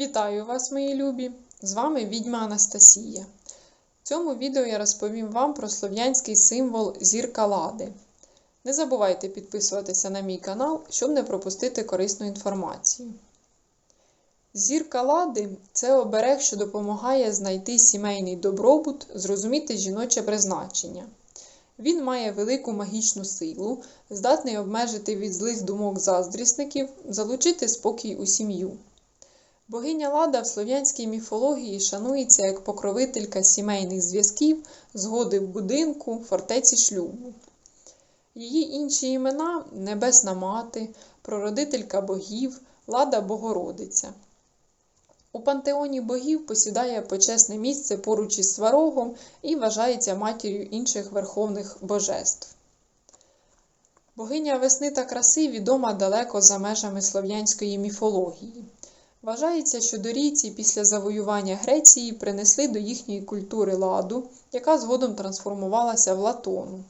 Вітаю вас, мої любі! З вами відьма Анастасія. В цьому відео я розповім вам про слов'янський символ зірка лади. Не забувайте підписуватися на мій канал, щоб не пропустити корисну інформацію. Зірка лади це оберег, що допомагає знайти сімейний добробут, зрозуміти жіноче призначення. Він має велику магічну силу, здатний обмежити від злих думок заздрісників, залучити спокій у сім'ю. Богиня Лада в слов'янській міфології шанується як покровителька сімейних зв'язків, згоди в будинку, фортеці шлюбу. Її інші імена Небесна Мати, Прородителька богів, Лада Богородиця. У пантеоні богів посідає почесне місце поруч із сварогом і вважається матір'ю інших верховних божеств. Богиня весни та краси відома далеко за межами слов'янської міфології. Вважається, що дорійці після завоювання Греції принесли до їхньої культури ладу, яка згодом трансформувалася в латону.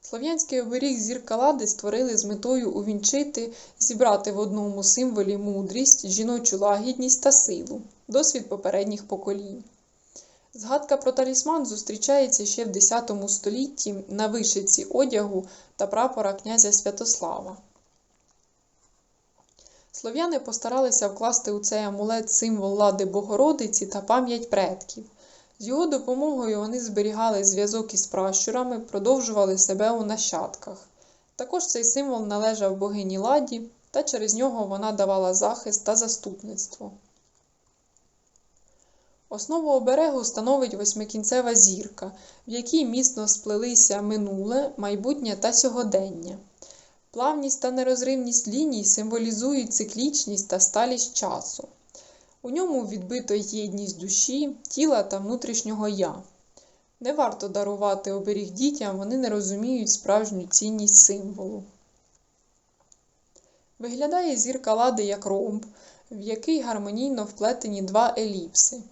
Слов'янський оберіг зірка лади створили з метою увінчити, зібрати в одному символі мудрість, жіночу лагідність та силу, досвід попередніх поколінь. Згадка про талісман зустрічається ще в X столітті на вишиці одягу та прапора князя Святослава. Слов'яни постаралися вкласти у цей амулет символ лади Богородиці та пам'ять предків. З його допомогою вони зберігали зв'язок із пращурами, продовжували себе у нащадках. Також цей символ належав богині ладі, та через нього вона давала захист та заступництво. Основу оберегу становить восьмикінцева зірка, в якій міцно сплелися минуле, майбутнє та сьогодення. Плавність та нерозривність ліній символізують циклічність та сталість часу. У ньому відбито єдність душі, тіла та внутрішнього я. Не варто дарувати оберіг дітям, вони не розуміють справжню цінність символу. Виглядає зірка лади як ромб, в який гармонійно вплетені два еліпси.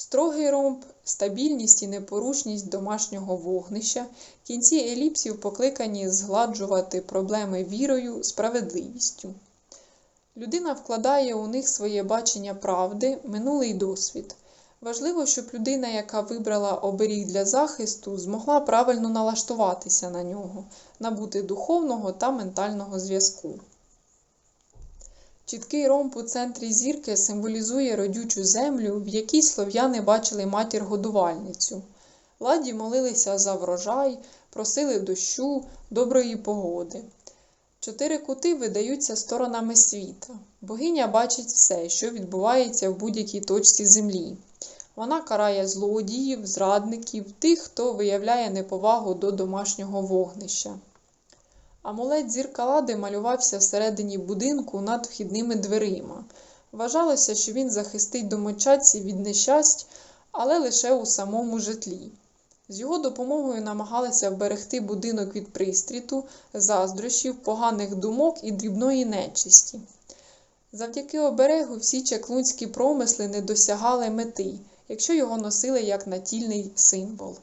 Строгий ромб, стабільність і непорушність домашнього вогнища, кінці еліпсів покликані згладжувати проблеми вірою, справедливістю. Людина вкладає у них своє бачення правди, минулий досвід. Важливо, щоб людина, яка вибрала оберіг для захисту, змогла правильно налаштуватися на нього, набути духовного та ментального зв'язку. Чіткий ромб у центрі зірки символізує родючу землю, в якій слов'яни бачили матір-годувальницю. Ладі молилися за врожай, просили дощу, доброї погоди. Чотири кути видаються сторонами світа. Богиня бачить все, що відбувається в будь-якій точці землі. Вона карає злодіїв, зрадників, тих, хто виявляє неповагу до домашнього вогнища. Амулет зірка лади малювався всередині будинку над вхідними дверима. Вважалося, що він захистить домочадці від нещасть, але лише у самому житлі. З його допомогою намагалися вберегти будинок від пристріту, заздрощів, поганих думок і дрібної нечисті. Завдяки оберегу всі чаклунські промисли не досягали мети, якщо його носили як натільний символ.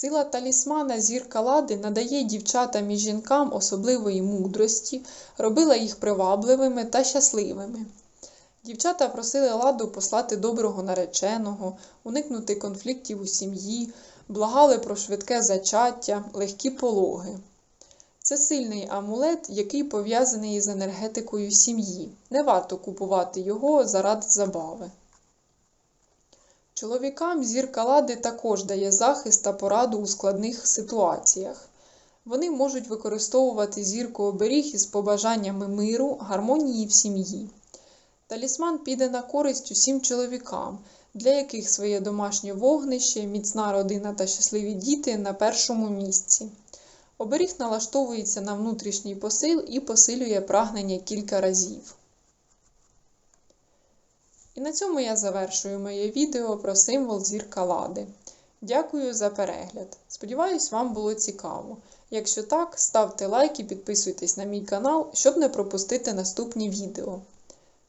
Сила талісмана зірка лади надає дівчатам і жінкам особливої мудрості, робила їх привабливими та щасливими. Дівчата просили ладу послати доброго нареченого, уникнути конфліктів у сім'ї, благали про швидке зачаття, легкі пологи. Це сильний амулет, який пов'язаний із енергетикою сім'ї. Не варто купувати його заради забави. Чоловікам зірка лади також дає захист та пораду у складних ситуаціях. Вони можуть використовувати зірку оберіг із побажаннями миру, гармонії в сім'ї. Талісман піде на користь усім чоловікам, для яких своє домашнє вогнище, міцна родина та щасливі діти на першому місці. Оберіг налаштовується на внутрішній посил і посилює прагнення кілька разів. І на цьому я завершую моє відео про символ зірка лади. Дякую за перегляд. Сподіваюсь, вам було цікаво. Якщо так, ставте лайк і підписуйтесь на мій канал, щоб не пропустити наступні відео.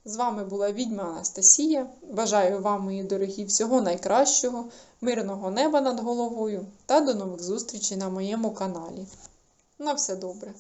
З вами була відьма Анастасія. Бажаю вам, мої дорогі, всього найкращого, мирного неба над головою та до нових зустрічей на моєму каналі. На все добре!